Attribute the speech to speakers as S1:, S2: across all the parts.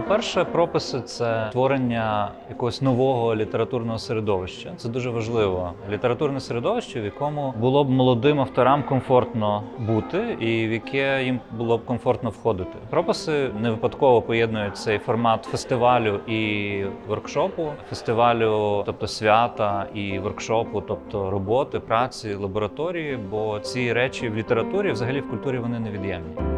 S1: По-перше, прописи це творення якогось нового літературного середовища. Це дуже важливо. Літературне середовище, в якому було б молодим авторам комфортно бути, і в яке їм було б комфортно входити. Прописи не випадково поєднують цей формат фестивалю і воркшопу, фестивалю, тобто свята і воркшопу, тобто роботи, праці, лабораторії. Бо ці речі в літературі, взагалі в культурі, вони невід'ємні.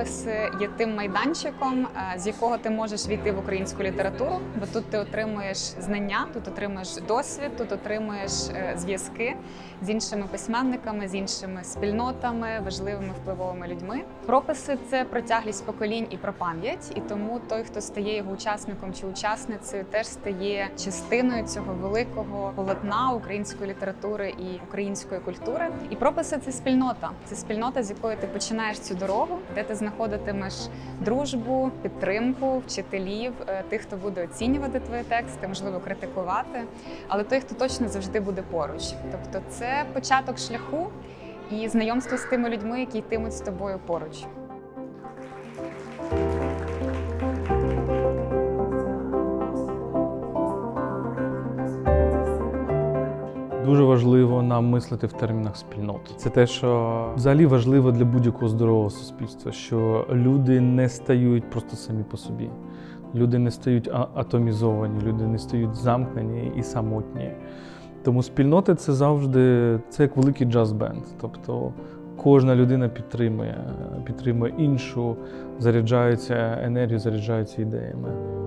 S2: Прописи є тим майданчиком, е, з якого ти можеш війти в українську літературу, бо тут ти отримуєш знання, тут отримуєш досвід, тут отримуєш е, зв'язки з іншими письменниками, з іншими спільнотами, важливими впливовими людьми. Прописи це про тяглість поколінь і про пам'ять, і тому той, хто стає його учасником чи учасницею, теж стає частиною цього великого полотна української літератури і української культури. І прописи це спільнота. Це спільнота, з якої ти починаєш цю дорогу, де ти знаходитимеш дружбу, підтримку, вчителів, е, тих, хто буде оцінювати твої тексти, можливо, критикувати, але той, хто точно завжди буде поруч. Тобто, це початок шляху і знайомство з тими людьми, які йтимуть з тобою поруч.
S3: Дуже важливо нам мислити в термінах спільнот. Це те, що взагалі важливо для будь-якого здорового суспільства, що люди не стають просто самі по собі. Люди не стають атомізовані, люди не стають замкнені і самотні. Тому спільноти це завжди це як великий джаз-бенд. Тобто кожна людина підтримує, підтримує іншу, заряджається енергією, заряджається ідеями.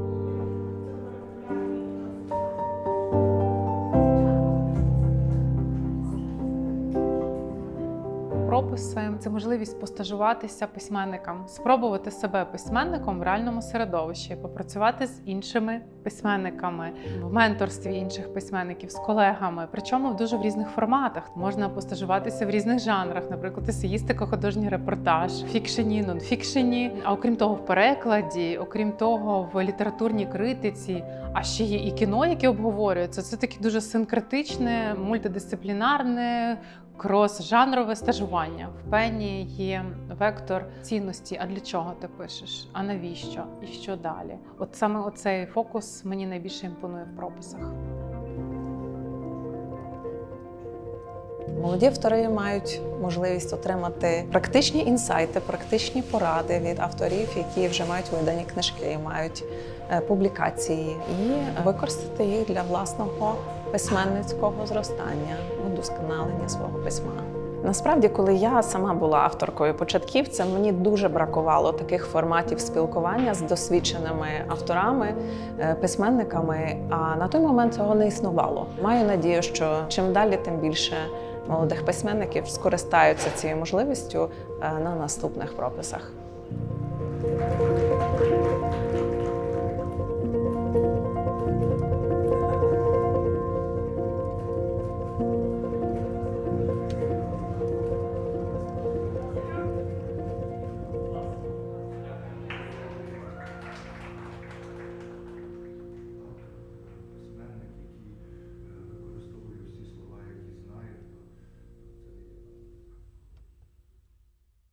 S4: Прописи це можливість постажуватися письменникам, спробувати себе письменником в реальному середовищі, попрацювати з іншими письменниками в менторстві інших письменників, з колегами. Причому в дуже в різних форматах можна постажуватися в різних жанрах, наприклад, есеїстика, художній репортаж, фікшені, нонфікшені. А окрім того, в перекладі, окрім того, в літературній критиці, а ще є і кіно, яке обговорюється. Це таке дуже синкретичне, мультидисциплінарне. Крос-жанрове стажування в пені є вектор цінності. А для чого ти пишеш? А навіщо? І що далі? От саме оцей фокус мені найбільше імпонує в прописах.
S5: Молоді автори мають можливість отримати практичні інсайти, практичні поради від авторів, які вже мають видані книжки, мають е, публікації, і використати їх для власного письменницького зростання, удосконалення свого письма. Насправді, коли я сама була авторкою початківцем, мені дуже бракувало таких форматів спілкування з досвідченими авторами, е, письменниками. А на той момент цього не існувало. Маю надію, що чим далі, тим більше молодих письменників скористаються цією можливістю е, на наступних прописах.